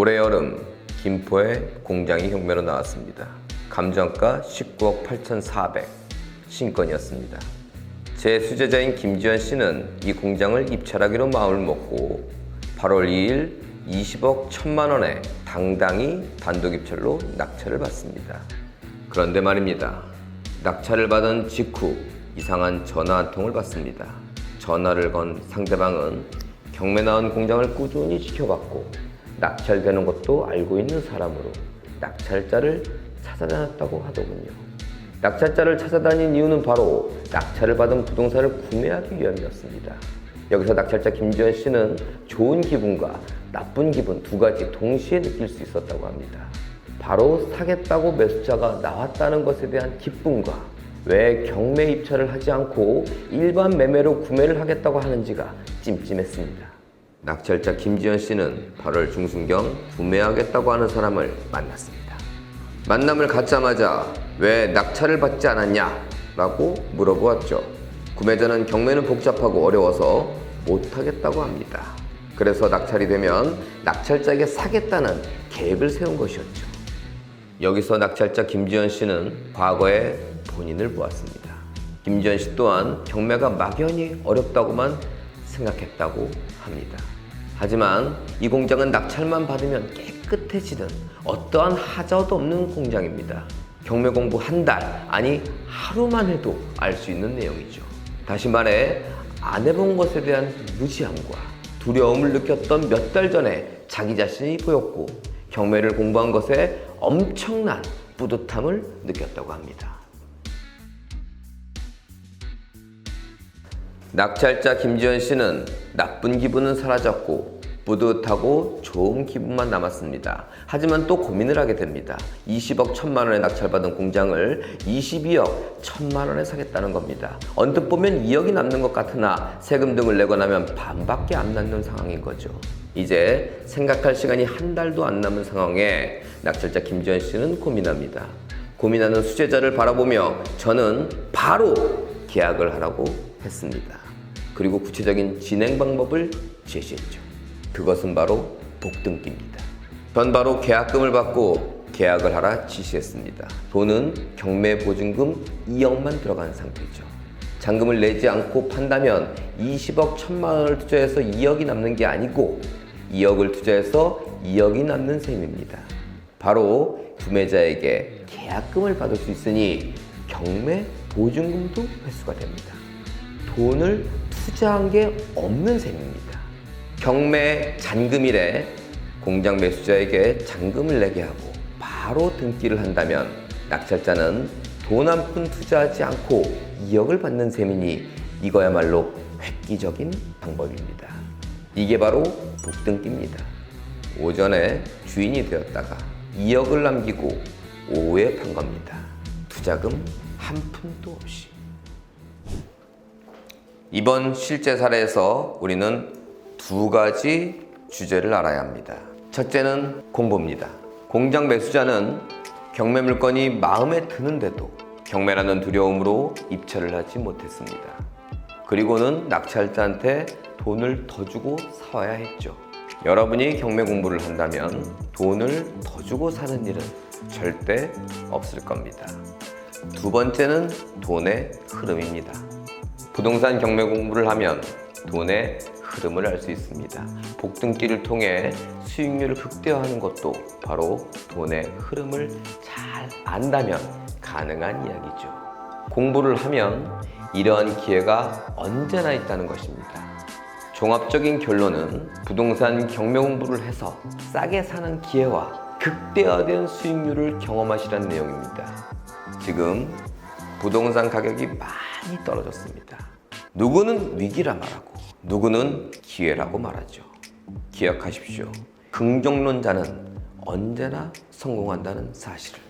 올해 여름 김포에 공장이 경매로 나왔습니다. 감정가 19억 8,400 신건이었습니다. 제 수제자인 김지현 씨는 이 공장을 입찰하기로 마음을 먹고 8월 2일 20억 1천만 원에 당당히 단독 입찰로 낙찰을 받습니다. 그런데 말입니다. 낙찰을 받은 직후 이상한 전화 한 통을 받습니다. 전화를 건 상대방은 경매 나온 공장을 꾸준히 지켜봤고 낙찰되는 것도 알고 있는 사람으로 낙찰자를 찾아다녔다고 하더군요. 낙찰자를 찾아다닌 이유는 바로 낙찰을 받은 부동산을 구매하기 위함이었습니다. 여기서 낙찰자 김지현 씨는 좋은 기분과 나쁜 기분 두 가지 동시에 느낄 수 있었다고 합니다. 바로 사겠다고 매수자가 나왔다는 것에 대한 기쁨과 왜 경매 입찰을 하지 않고 일반 매매로 구매를 하겠다고 하는지가 찜찜했습니다. 낙찰자 김지현 씨는 8월 중순경 구매하겠다고 하는 사람을 만났습니다. 만남을 갖자마자 왜 낙찰을 받지 않았냐? 라고 물어보았죠. 구매자는 경매는 복잡하고 어려워서 못하겠다고 합니다. 그래서 낙찰이 되면 낙찰자에게 사겠다는 계획을 세운 것이었죠. 여기서 낙찰자 김지현 씨는 과거에 본인을 보았습니다. 김지현 씨 또한 경매가 막연히 어렵다고만 생각했다고 합니다. 하지만 이 공장은 낙찰만 받으면 깨끗해지는 어떠한 하자도 없는 공장입니다. 경매 공부 한 달, 아니 하루만 해도 알 수 있는 내용이죠. 다시 말해 안 해본 것에 대한 무지함과 두려움을 느꼈던 몇 달 전에 자기 자신이 보였고 경매를 공부한 것에 엄청난 뿌듯함을 느꼈다고 합니다. 낙찰자 김지현 씨는 나쁜 기분은 사라졌고 뿌듯하고 좋은 기분만 남았습니다. 하지만 또 고민을 하게 됩니다. 20억 1천만 원에 낙찰받은 공장을 22억 1천만 원에 사겠다는 겁니다. 언뜻 보면 2억이 남는 것 같으나 세금 등을 내고 나면 반밖에 안 남는 상황인 거죠. 이제 생각할 시간이 한 달도 안 남은 상황에 낙찰자 김지현 씨는 고민합니다. 고민하는 수제자를 바라보며 저는 바로 계약을 하라고 했습니다. 그리고 구체적인 진행 방법을 제시했죠. 그것은 바로 복등기입니다. 전 바로 계약금을 받고 계약을 하라 지시했습니다. 돈은 경매 보증금 2억만 들어간 상태죠. 잔금을 내지 않고 판다면 20억 1천만 원을 투자해서 2억이 남는 게 아니고 2억을 투자해서 2억이 남는 셈입니다. 바로 구매자에게 계약금을 받을 수 있으니 경매 보증금도 회수가 됩니다. 돈을 투자한 게 없는 셈입니다. 경매 잔금일에 공장 매수자에게 잔금을 내게 하고 바로 등기를 한다면 낙찰자는 돈 한 푼 투자하지 않고 2억을 받는 셈이니 이거야말로 획기적인 방법입니다. 이게 바로 복등기입니다. 오전에 주인이 되었다가 2억을 남기고 오후에 판 겁니다. 투자금 한 푼도 없이. 이번 실제 사례에서 우리는 두 가지 주제를 알아야 합니다. 첫째는 공보입니다. 공장 매수자는 경매 물건이 마음에 드는데도 경매라는 두려움으로 입찰을 하지 못했습니다. 그리고는 낙찰자한테 돈을 더 주고 사와야 했죠. 여러분이 경매 공부를 한다면 돈을 더 주고 사는 일은 절대 없을 겁니다. 두 번째는 돈의 흐름입니다. 부동산 경매 공부를 하면 돈의 흐름을 알 수 있습니다. 복등기를 통해 수익률을 극대화하는 것도 바로 돈의 흐름을 잘 안다면 가능한 이야기죠. 공부를 하면 이러한 기회가 언제나 있다는 것입니다. 종합적인 결론은 부동산 경매 공부를 해서 싸게 사는 기회와 극대화된 수익률을 경험하시라는 내용입니다. 지금 부동산 가격이 많이 떨어졌습니다. 누구는 위기라 말하고 누구는 기회라고 말하죠. 기억하십시오. 긍정론자는 언제나 성공한다는 사실을.